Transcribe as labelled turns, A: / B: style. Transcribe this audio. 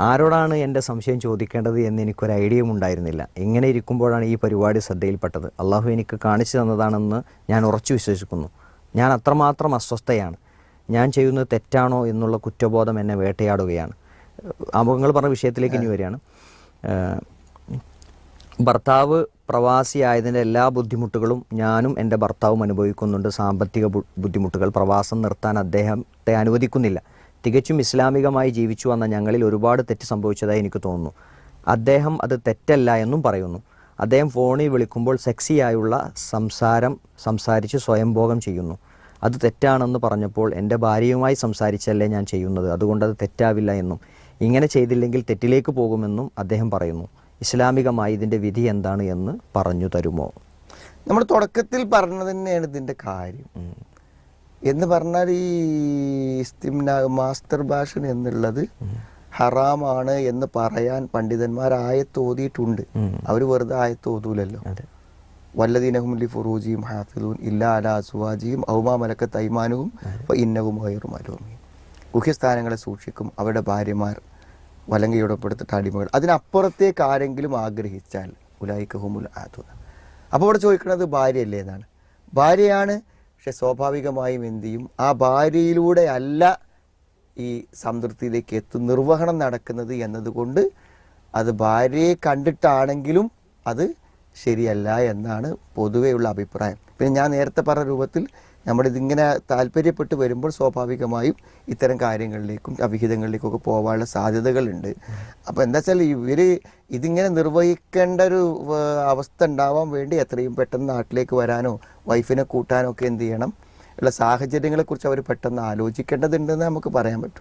A: ആരോടാണ് എന്റെ സംശയം ചോദിക്കേണ്ടത് എന്ന് എനിക്കൊരു ഐഡിയയും ഉണ്ടായിരുന്നില്ല. ഇങ്ങനെ ഇരിക്കുമ്പോഴാണ് ഈ പരിപാടി ശ്രദ്ധയിൽപ്പെട്ടത്. അള്ളാഹു എനിക്ക് കാണിച്ചു തന്നതാണെന്ന് ഞാൻ ഉറച്ചു വിശ്വസിക്കുന്നു. ഞാൻ അത്രമാത്രം അസ്വസ്ഥയാണ്. ഞാൻ ചെയ്യുന്നത് തെറ്റാണോ എന്നുള്ള കുറ്റബോധം എന്നെ വേട്ടയാടുകയാണ്. അമുഖങ്ങൾ പറഞ്ഞ വിഷയത്തിലേക്ക് ഇനി വരികയാണ്. ഭർത്താവ് പ്രവാസിയായതിന്റെ എല്ലാ ബുദ്ധിമുട്ടുകളും ഞാനും എന്റെ ഭർത്താവും അനുഭവിക്കുന്നുണ്ട്. സാമ്പത്തിക ബുദ്ധിമുട്ടുകൾ പ്രവാസം നിർത്താൻ അദ്ദേഹത്തെ അനുവദിക്കുന്നില്ല. തികച്ചും ഇസ്ലാമികമായി ജീവിച്ചു വന്ന ഞങ്ങളിൽ ഒരുപാട് തെറ്റ് സംഭവിച്ചതായി എനിക്ക് തോന്നുന്നു. അദ്ദേഹം അത് തെറ്റല്ല എന്നും പറയുന്നു. അദ്ദേഹം ഫോണിൽ വിളിക്കുമ്പോൾ സെക്സിയായുള്ള സംസാരം സംസാരിച്ച് സ്വയംഭോഗം ചെയ്യുന്നു. അത് തെറ്റാണെന്ന് പറഞ്ഞപ്പോൾ എന്റെ ഭാര്യയുമായി സംസാരിച്ചല്ലേ ഞാൻ ചെയ്യുന്നത്. അതുകൊണ്ട് അത് തെറ്റാവില്ല എന്നും ഇങ്ങനെ ചെയ്തില്ലെങ്കിൽ തെറ്റിലേക്ക് പോകുമെന്നും അദ്ദേഹം പറയുന്നു. ഇസ്ലാമികമായി ഇതിന്റെ വിധി എന്താണ് എന്ന് പറഞ്ഞു തരുമോ?
B: നമ്മൾ തുടക്കത്തിൽ പറഞ്ഞത് തന്നെയാണ് ഇതിന്റെ കാര്യം. എന്ന് പറഞ്ഞാൽ ഈ ഇസ്തിംന മാസ്റ്റർ ഭാഷൻ എന്നുള്ളത് ഹറാമാണ് എന്ന് പറയാൻ പണ്ഡിതന്മാർ ആയത്തോതിയിട്ടുണ്ട് അവർ വെറുതെ ആയത്തോതൂലല്ലോ വല്ലദീനഹുലി ഫുറൂജിയും ഹാഫിദൂൻ ഇല്ലാ അല അസുവാജിയും ഔമാ മലക്ക തൈമാനുവും ഇന്നവും ഹൈറും അലോമി ഗുഹ്യസ്ഥാനങ്ങളെ സൂക്ഷിക്കും. അവരുടെ ഭാര്യമാർ വലങ്കയോടൊപ്പെടുത്തിട്ട് അടിമകൾ. അതിനപ്പുറത്തേക്ക് ആരെങ്കിലും ആഗ്രഹിച്ചാൽ ഉലായിക്കഹുമുൽ ആതുന അപ്പോൾ ഇവിടെ ചോദിക്കുന്നത് ഭാര്യയല്ലേ എന്നാണ്. ഭാര്യയാണ് പക്ഷെ സ്വാഭാവികമായും എന്ത് ചെയ്യും? ആ ഭാര്യയിലൂടെ അല്ല ഈ സംതൃപ്തിയിലേക്ക് എത്തു നിർവഹണം നടക്കുന്നത് എന്നതുകൊണ്ട് അത് ഭാര്യയെ കണ്ടിട്ടാണെങ്കിലും അത് ശരിയല്ല എന്നാണ് പൊതുവെയുള്ള അഭിപ്രായം. പിന്നെ ഞാൻ നേരത്തെ പറഞ്ഞ രൂപത്തിൽ നമ്മളിതിങ്ങനെ താല്പര്യപ്പെട്ട് വരുമ്പോൾ സ്വാഭാവികമായും ഇത്തരം കാര്യങ്ങളിലേക്കും അവിഹിതങ്ങളിലേക്കും ഒക്കെ പോകാനുള്ള സാധ്യതകളുണ്ട്. അപ്പോൾ എന്താ വെച്ചാൽ ഇവർ ഇതിങ്ങനെ നിർവഹിക്കേണ്ട ഒരു അവസ്ഥ ഉണ്ടാവാൻ വേണ്ടി എത്രയും പെട്ടെന്ന് നാട്ടിലേക്ക് വരാനോ വൈഫിനെ കൂട്ടാനോ ഒക്കെ എന്ത് ചെയ്യണം? ഉള്ള സാഹചര്യങ്ങളെക്കുറിച്ച് അവർ പെട്ടെന്ന് ആലോചിക്കേണ്ടതുണ്ടെന്ന് നമുക്ക് പറയാൻ പറ്റും.